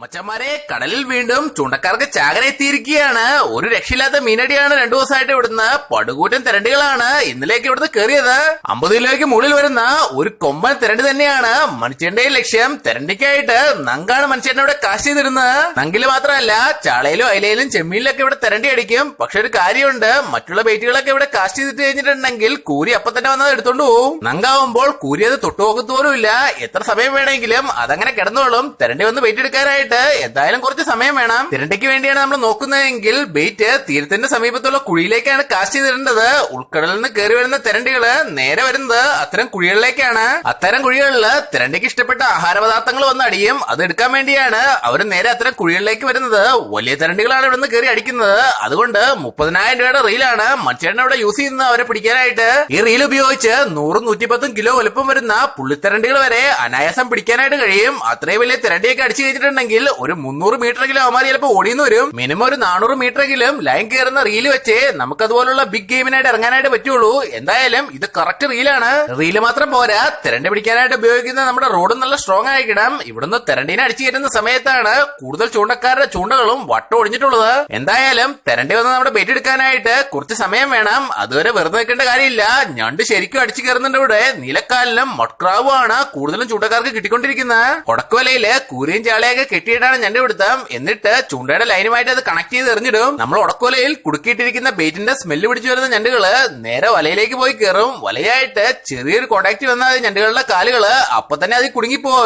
മച്ചന്മാരെ കടലിൽ വീണ്ടും ചൂണ്ടക്കാർക്ക് ചാകര എത്തിയിരിക്കുകയാണ്. ഒരു രക്ഷയില്ലാത്ത മീനടിയാണ് രണ്ടു ദിവസമായിട്ട് ഇവിടുന്ന് പടുകൂറ്റൻ തിരണ്ടികളാണ് ഇന്നലേക്ക് ഇവിടുന്ന് കയറിയത്. അമ്പത് കിലോയ്ക്ക് മുകളിൽ വരുന്ന ഒരു കൊമ്പൻ തിരണ്ടി തന്നെയാണ് മനുഷ്യന്റെ ലക്ഷ്യം. തിരണ്ടിക്കായിട്ട് നങ്കാണ് മനുഷ്യന്റെ ഇവിടെ കാശ് ചെയ്തിരുന്നത്. നങ്കിൽ മാത്രമല്ല ചാളയിലും അയിലയിലും ചെമ്മീനിലൊക്കെ ഇവിടെ തിരണ്ടി അടിക്കും. പക്ഷെ ഒരു കാര്യമുണ്ട് മറ്റുള്ള ബേറ്റുകളൊക്കെ ഇവിടെ കാശ് ചെയ്തിട്ട് കഴിഞ്ഞിട്ടുണ്ടെങ്കിൽ കൂരി അപ്പൊ തന്നെ വന്നത് എടുത്തോണ്ട് പോവും. നങ്കാവുമ്പോൾ കൂരി അത് തൊട്ടുപോകത്തോലും ഇല്ല. എത്ര സമയം വേണമെങ്കിലും അതങ്ങനെ കിടന്നോളും. തിരണ്ടി വന്ന് ബെയ്റ്റ് എടുക്കാനായിട്ട് എന്തായാലും കുറച്ച് സമയം വേണം. തിരണ്ടിക്ക് വേണ്ടിയാണ് നമ്മൾ നോക്കുന്നതെങ്കിൽ ബെയ്റ്റ് തീരത്തിന്റെ സമീപത്തുള്ള കുഴിയിലേക്കാണ് കാസ്റ്റ് ചെയ്തിടേണ്ടത്. ഉൾക്കടലിൽ നിന്ന് കയറി വരുന്ന തിരണ്ടികൾ നേരെ വരുന്നത് അത്തരം കുഴികളിലേക്കാണ്. അത്തരം കുഴികളിൽ തിരണ്ടിക്ക് ഇഷ്ടപ്പെട്ട ആഹാര പദാർത്ഥങ്ങൾ വന്ന് അടിയും. അത് എടുക്കാൻ വേണ്ടിയാണ് അവർ നേരെ അത്തരം കുഴികളിലേക്ക് വരുന്നത്. വലിയ തിരണ്ടികളാണ് ഇവിടുന്ന് കയറി അടിക്കുന്നത്. അതുകൊണ്ട് മുപ്പതിനായിരം രൂപയുടെ റീലാണ് മനുഷ്യനെ ഇവിടെ യൂസ് ചെയ്യുന്നത് അവരെ പിടിക്കാനായിട്ട്. ഈ റീൽ ഉപയോഗിച്ച് നൂറും നൂറ്റിപ്പത്തും കിലോ വലുപ്പം വരുന്ന പുള്ളിത്തിരണ്ടികൾ വരെ അനായാസം പിടിക്കാനായിട്ട് കഴിയും. അത്രയും വലിയ തിരണ്ടിയൊക്കെ അടിച്ചു കഴിഞ്ഞിട്ടുണ്ടെങ്കിൽ ഒരു മുന്നൂറ് മീറ്ററെങ്കിലും അവന്മാർ ചിലപ്പോൾ ഓടിയെന്ന് വരും. മിനിമം ഒരു നാനൂറ് മീറ്ററെങ്കിലും ലൈൻ കയറുന്ന റീൽ വെച്ച് നമുക്ക് അതുപോലുള്ള ബിഗ് ഗെയിമിനായിട്ട് ഇറങ്ങാനായിട്ട് പറ്റുള്ളൂ. എന്തായാലും ഇത് കറക്റ്റ് റീലാണ് റീൽ മാത്രം പോരാ. തിരണ്ടി പിടിക്കാനായിട്ട് ഉപയോഗിക്കുന്ന നമ്മുടെ റോഡ് നല്ല സ്ട്രോങ് ആയിക്കിടാം ഇവിടുന്ന് തിരണ്ടീനെ അടിച്ചു കയറ്റുന്ന സമയത്താണ് കൂടുതൽ ചൂണ്ടക്കാരുടെ ചൂണ്ടകളും വട്ടം ഒടിഞ്ഞിട്ടുള്ളത്. എന്തായാലും തിരണ്ടി വന്ന് നമ്മുടെ ബെറ്റ് എടുക്കാനായിട്ട് കുറച്ച് സമയം വേണം. അതുവരെ വെറുതെ നിൽക്കേണ്ട കാര്യമില്ല. ഞണ്ട് ശരിക്കും അടിച്ചു കയറുന്നുണ്ട് ഇവിടെ. നിലക്കാലിലും മട്ക്രാവുമാണ് കൂടുതലും ചൂണ്ടക്കാർക്ക് കിട്ടിക്കൊണ്ടിരിക്കുന്നത്. കൊടക്കുവലയിൽ കൂരിയും ചാളയൊക്കെ കെട്ടിയിട്ടാണ് ഞണ്ട് പിടുത്തം എന്നിട്ട് ചൂണ്ടയുടെ ലൈനുമായിട്ട് അത് കണക്ട് ചെയ്ത് എറിഞ്ഞിടും. നമ്മൾ ഉടക്കോലയിൽ കുടുക്കിയിട്ടിരിക്കുന്ന ബെയ്റ്റിന്റെ സ്മെല്ല് പിടിച്ചു വരുന്ന ഞണ്ടുകൾ നേരെ വലയിലേക്ക് പോയി കയറും വലയായിട്ട് ചെറിയൊരു കോണ്ടാക്ട് വന്ന ഞണ്ടുകളുടെ കാലുകൾ അപ്പൊ തന്നെ അതിൽ കുടുങ്ങിപ്പോവും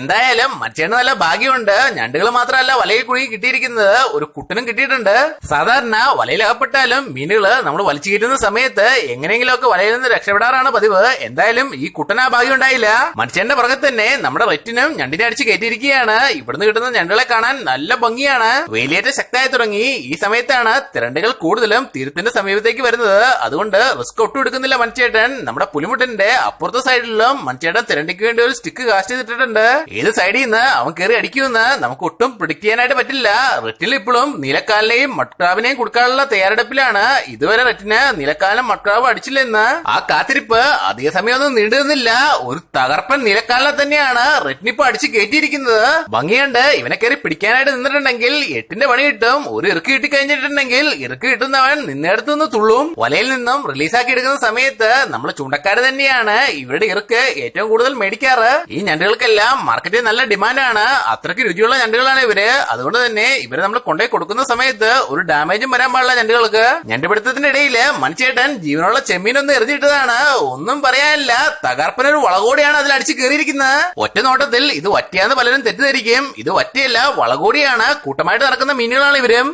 എന്തായാലും മറ്റേന്ന് നല്ല ഭാഗ്യമുണ്ട്. ഞണ്ടുകൾ മാത്രമല്ല വലയിൽ കുടുങ്ങി കിട്ടിയിരിക്കുന്നത് ഒരു കുട്ടനും കിട്ടിയിട്ടുണ്ട്. സാധാരണ വലയിലകപ്പെട്ടാലും മീനുകൾ നമ്മൾ വലിച്ചു കയറ്റുന്ന സമയത്ത് എങ്ങനെയെങ്കിലുമൊക്കെ വലയിൽ നിന്ന് രക്ഷപ്പെടാറാണ് പതിവ്. എന്തായാലും ഈ കുട്ടനാ ഭാഗ്യം ഉണ്ടായില്ല. മനുഷ്യന്റെ പുറകെ തന്നെ നമ്മുടെ റെറ്റിനും ഞണ്ടിനെ അടിച്ച് കയറ്റിയിരിക്കുകയാണ്. ഇവിടുന്ന് കിട്ടുന്ന ഞണ്ടുകളെ കാണാൻ നല്ല ഭംഗിയാണ്. വേലിയേറ്റ ശക്തമായി തുടങ്ങി. ഈ സമയത്താണ് തിരണ്ടുകൾ കൂടുതലും തീരത്തിന്റെ സമീപത്തേക്ക് വരുന്നത്. അതുകൊണ്ട് റിസ്ക് ഒട്ടും എടുക്കുന്നില്ല മൺചേട്ടൻ. നമ്മുടെ പുലിമുട്ടന്റെ അപ്പുറത്തെ സൈഡിലും മൺചേട്ടൻ തിരണ്ടിക്ക് വേണ്ടി ഒരു സ്റ്റിക്ക് കാസ്റ്റ് ചെയ്തിട്ടുണ്ട്. ഏത് സൈഡിൽ നിന്ന് അവൻ കയറി അടിക്കുമെന്ന് നമുക്ക് ഒട്ടും പ്രിഡിക്ട് ചെയ്യാനായിട്ട് പറ്റില്ല. റെറ്റിൽ ഇപ്പോഴും നീലക്കാലിനെയും മട്ട്രാവിനെയും കൊടുക്കാനുള്ള തയ്യാറെടുപ്പിലാണ്. ഇതുവരെ റെറ്റിന് നീലക്കാലം മട്ടാവ് അടിച്ചില്ലെന്ന്. ആ കാത്തിരിപ്പ് അധിക സമയമൊന്നും നീണ്ടുന്നില്ല ഒരു തകർപ്പൻ നീലക്കാലിനെ തന്നെയാണ് റെറ്റിനിപ്പ് അടിച്ച് കയറ്റിയിരിക്കുന്നത്. ഭംഗിയുണ്ട്. ഇവനെ കയറി പിടിക്കാനായിട്ട് നിന്നിട്ടുണ്ടെങ്കിൽ എട്ടിന്റെ പണി കിട്ടും ഒരു ഇറുക്ക് കിട്ടി കഴിഞ്ഞിട്ടുണ്ടെങ്കിൽ ഇറക്കി കിട്ടുന്നവൻ നിന്നിടത്തു നിന്ന് തുള്ളും. വലയിൽ നിന്നും റിലീസാക്കി എടുക്കുന്ന സമയത്ത് നമ്മൾ ചൂണ്ടക്കാര് തന്നെയാണ് ഇവരുടെ ഇറുക്ക് ഏറ്റവും കൂടുതൽ മേടിക്കാറ്. ഈ ഞണ്ടുകൾക്കെല്ലാം മാർക്കറ്റിൽ നല്ല ഡിമാൻഡാണ് അത്രയ്ക്ക് രുചിയുള്ള ഞണ്ടുകളാണ് ഇവർ. അതുകൊണ്ട് തന്നെ ഇവരെ നമ്മൾ കൊണ്ടുപോയി കൊടുക്കുന്ന സമയത്ത് ഒരു ഡാമേജും വരാൻ പാടില്ല ഞണ്ടുകൾക്ക്. ഞണ്ടുപിടുത്തത്തിന്റെ ഇടയിൽ മനുഷ്യേട്ടൻ ജീവനുള്ള ചെമ്മീനൊന്ന് എറിഞ്ഞിട്ടതാണ്. ഒന്നും പറയാനില്ല. തകർപ്പനൊരു വളകോടിയാണ് അതിൽ അടിച്ചു കയറിയിരിക്കുന്നത്. ഒറ്റ നോട്ടത്തിൽ ഇത് വറ്റിയാന്ന് പലരും തെറ്റിദ്ധരിക്കും. ഇത് വറ്റിയല്ല വളകൂടിയാണ്. കൂട്ടമായിട്ട് നടക്കുന്ന മീനുകളാണ് ഇവരും.